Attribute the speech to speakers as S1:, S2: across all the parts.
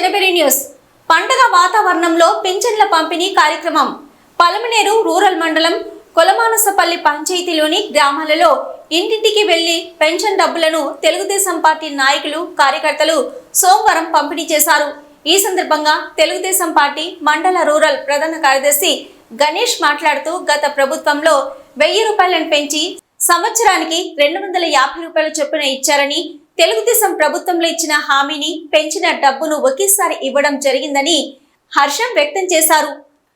S1: News. పండగ వాతావరణంలో పింఛన్ల పంపిణీ కార్యక్రమం. పలమనేరు రూరల్ మండలం కొలమానసపల్లి పంచాయతీలోని గ్రామాలలో ఇంటింటికి వెళ్ళి పెన్షన్ డబ్బులను తెలుగుదేశం పార్టీ నాయకులు కార్యకర్తలు సోమవారం పంపిణీ చేశారు. ఈ సందర్భంగా తెలుగుదేశం పార్టీ మండల రూరల్ ప్రధాన కార్యదర్శి గణేష్ మాట్లాడుతూ గత ప్రభుత్వంలో వెయ్యి రూపాయలను పెంచి సంవత్సరానికి రెండు వందల యాభై రూపాయల చొప్పున ఇచ్చారని తెలుగుదేశం ప్రభుత్వంలో ఇచ్చిన హామీని పెంచిన డబ్బును ఒకేసారి ఇవ్వడం జరిగిందని హర్షం వ్యక్తం చేశారు.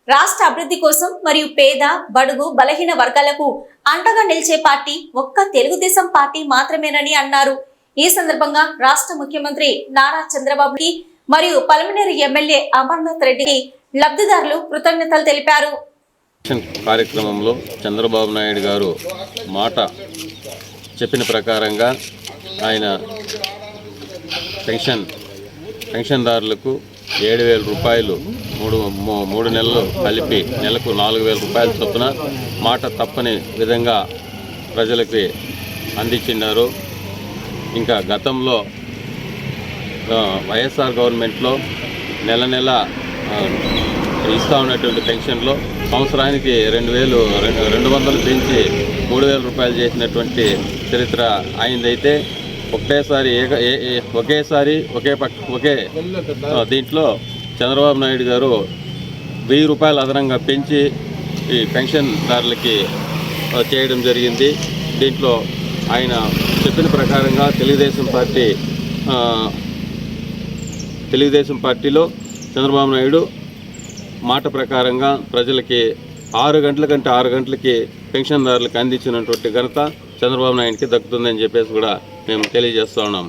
S1: రాష్ట్ర అభివృద్ధి కోసం మరియు పేద బడుగు బలహీన వర్గాలకు అండగా నిలిచే పార్టీ ఒక్క తెలుగుదేశం పార్టీ మాత్రమేనని అన్నారు. ఈ సందర్భంగా రాష్ట్ర ముఖ్యమంత్రి నారా చంద్రబాబుకి మరియు పలమనేరు ఎమ్మెల్యే అమర్నాథ్ రెడ్డికి లబ్ధిదారులు కృతజ్ఞతలు తెలిపారు.
S2: కార్యక్రమంలో చంద్రబాబు నాయుడు గారు మాట చెప్పిన ప్రకారంగా ఆయన పెన్షన్ పెన్షన్దారులకు ఏడు వేల రూపాయలు మూడు మూ- మూడు నెలలు కలిపి నెలకు నాలుగు వేల రూపాయల చొప్పున మాట తప్పని విధంగా ప్రజలకి అందించినారు. ఇంకా గతంలో వైఎస్ఆర్ గవర్నమెంట్లో నెల నెల ఇస్తూ ఉన్నటువంటి పెన్షన్లో సంవత్సరానికి రెండు వేలు రెండు రెండు వందలు పెంచి మూడు వేల రూపాయలు చేసినటువంటి చరిత్ర ఆయనదైతే ఒకటేసారి ఏక ఏ- ఒకేసారి ఒకే పక్క ఒకే దీంట్లో చంద్రబాబు నాయుడు గారు వెయ్యి రూపాయలు అదనంగా పెంచి ఈ పెన్షన్దారులకి చేయడం జరిగింది. దీంట్లో ఆయన చెప్పిన ప్రకారంగా తెలుగుదేశం పార్టీ తెలుగుదేశం పార్టీలో చంద్రబాబు నాయుడు మాట ప్రకారంగా ప్రజలకి ఆరు గంటల కంటే ఆరు గంటలకి పెన్షన్దారులకు అందించినటువంటి ఘనత చంద్రబాబు నాయుడికి దక్కుతుందని చెప్పేసి కూడా మేము తెలియజేస్తూ ఉన్నాం.